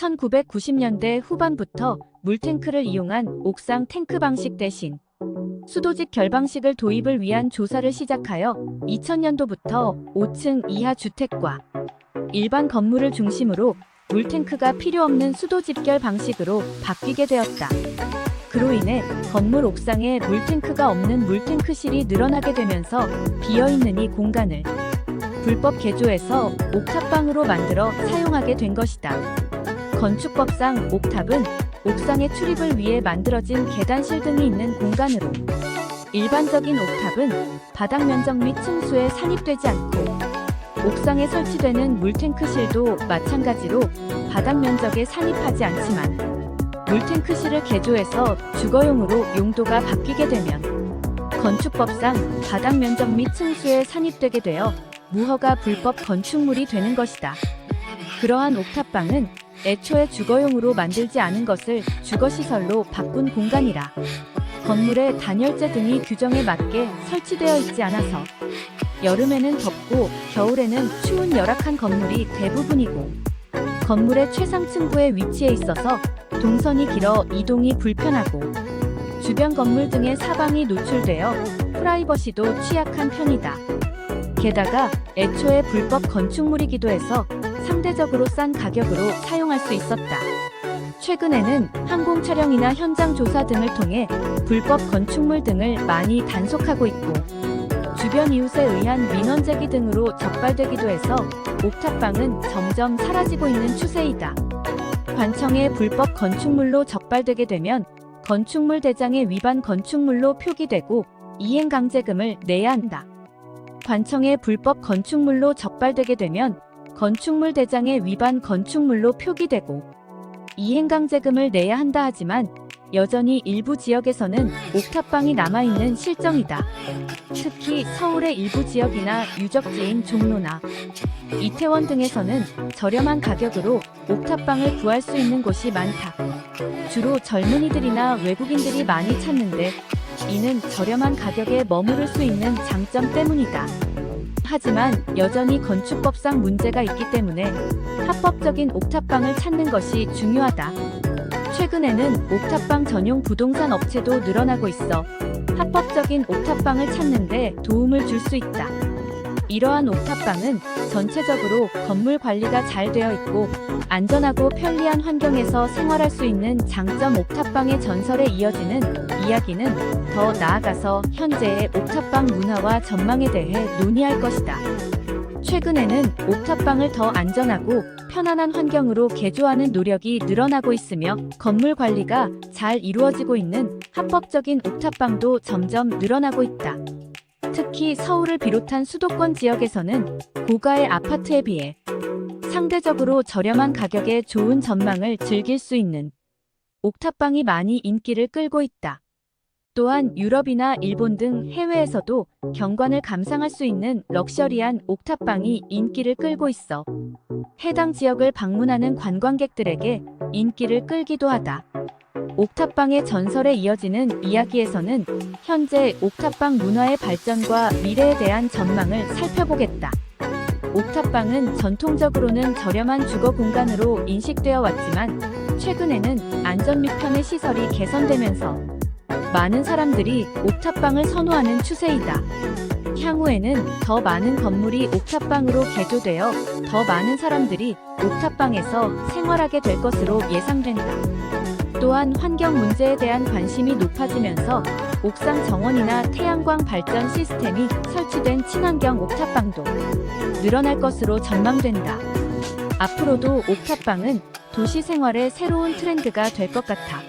1990년대 후반부터 물탱크를 이용한 옥상 탱크 방식 대신 수도직 결방식을 도입을 위한 조사를 시작하여 2000년도부터 5층 이하 주택과 일반 건물을 중심으로 물탱크가 필요 없는 수도 집결 방식으로 바뀌게 되었다. 그로 인해 건물 옥상에 물탱크가 없는 물탱크실이 늘어나게 되면서 비어있는 이 공간을 불법 개조해서 옥탑방으로 만들어 사용하게 된 것이다. 건축법상 옥탑은 옥상의 출입을 위해 만들어진 계단실 등이 있는 공간으로 일반적인 옥탑은 바닥 면적 및 층수에 산입되지 않고 옥상에 설치되는 물탱크실도 마찬가지로 바닥 면적에 산입하지 않지만 물탱크실을 개조해서 주거용으로 용도가 바뀌게 되면 건축법상 바닥 면적 및 층수에 산입되게 되어 무허가 불법 건축물이 되는 것이다. 그러한 옥탑방은 애초에 주거용으로 만들지 않은 것을 주거시설로 바꾼 공간이라 건물의 단열재 등이 규정에 맞게 설치되어 있지 않아서 여름에는 덥고 겨울에는 추운 열악한 건물이 대부분이고 건물의 최상층부에 위치해 있어서 동선이 길어 이동이 불편하고 주변 건물 등의 사방이 노출되어 프라이버시도 취약한 편이다. 게다가 애초에 불법 건축물이기도 해서 상대적으로 싼 가격으로 사용할 수 있었다. 최근에는 항공 촬영이나 현장 조사 등을 통해 불법 건축물 등을 많이 단속하고 있고 주변 이웃에 의한 민원 제기 등으로 적발되기도 해서 옥탑방은 점점 사라지고 있는 추세이다. 관청의 불법 건축물로 적발되게 되면 건축물 대장의 위반 건축물로 표기되고 이행 강제금을 내야 한다. 관청의 불법 건축물로 적발되게 되면 건축물 대장의 위반 건축물로 표기되고 이행강제금을 내야 한다 하지만 여전히 일부 지역에서는 옥탑방이 남아있는 실정이다. 특히 서울의 일부 지역이나 유적지인 종로나 이태원 등에서는 저렴한 가격으로 옥탑방을 구할 수 있는 곳이 많다. 주로 젊은이들이나 외국인들이 많이 찾는데 이는 저렴한 가격에 머무를 수 있는 장점 때문이다. 하지만 여전히 건축법상 문제가 있기 때문에 합법적인 옥탑방을 찾는 것이 중요하다. 최근에는 옥탑방 전용 부동산 업체도 늘어나고 있어 합법적인 옥탑방을 찾는데 도움을 줄 수 있다. 이러한 옥탑방은 전체적으로 건물 관리가 잘 되어 있고 안전하고 편리한 환경에서 생활할 수 있는 장점 옥탑방의 전설에 이어지는 이야기는 더 나아가서 현재의 옥탑방 문화와 전망에 대해 논의할 것이다. 최근에는 옥탑방을 더 안전하고 편안한 환경으로 개조하는 노력이 늘어나고 있으며 건물 관리가 잘 이루어지고 있는 합법적인 옥탑방도 점점 늘어나고 있다. 특히 서울을 비롯한 수도권 지역에서는 고가의 아파트에 비해 상대적으로 저렴한 가격에 좋은 전망을 즐길 수 있는 옥탑방이 많이 인기를 끌고 있다. 또한 유럽이나 일본 등 해외에서도 경관을 감상할 수 있는 럭셔리한 옥탑방이 인기를 끌고 있어 해당 지역을 방문하는 관광객들에게 인기를 끌기도 하다. 옥탑방의 전설에 이어지는 이야기에서는 현재 옥탑방 문화의 발전과 미래에 대한 전망을 살펴보겠다. 옥탑방은 전통적으로는 저렴한 주거 공간으로 인식되어 왔지만 최근에는 안전 및 편의 시설이 개선되면서 많은 사람들이 옥탑방을 선호하는 추세이다. 향후에는 더 많은 건물이 옥탑방으로 개조되어 더 많은 사람들이 옥탑방에서 생활하게 될 것으로 예상된다. 또한 환경 문제에 대한 관심이 높아지면서 옥상 정원이나 태양광 발전 시스템이 설치된 친환경 옥탑방도 늘어날 것으로 전망된다. 앞으로도 옥탑방은 도시 생활의 새로운 트렌드가 될 것 같아.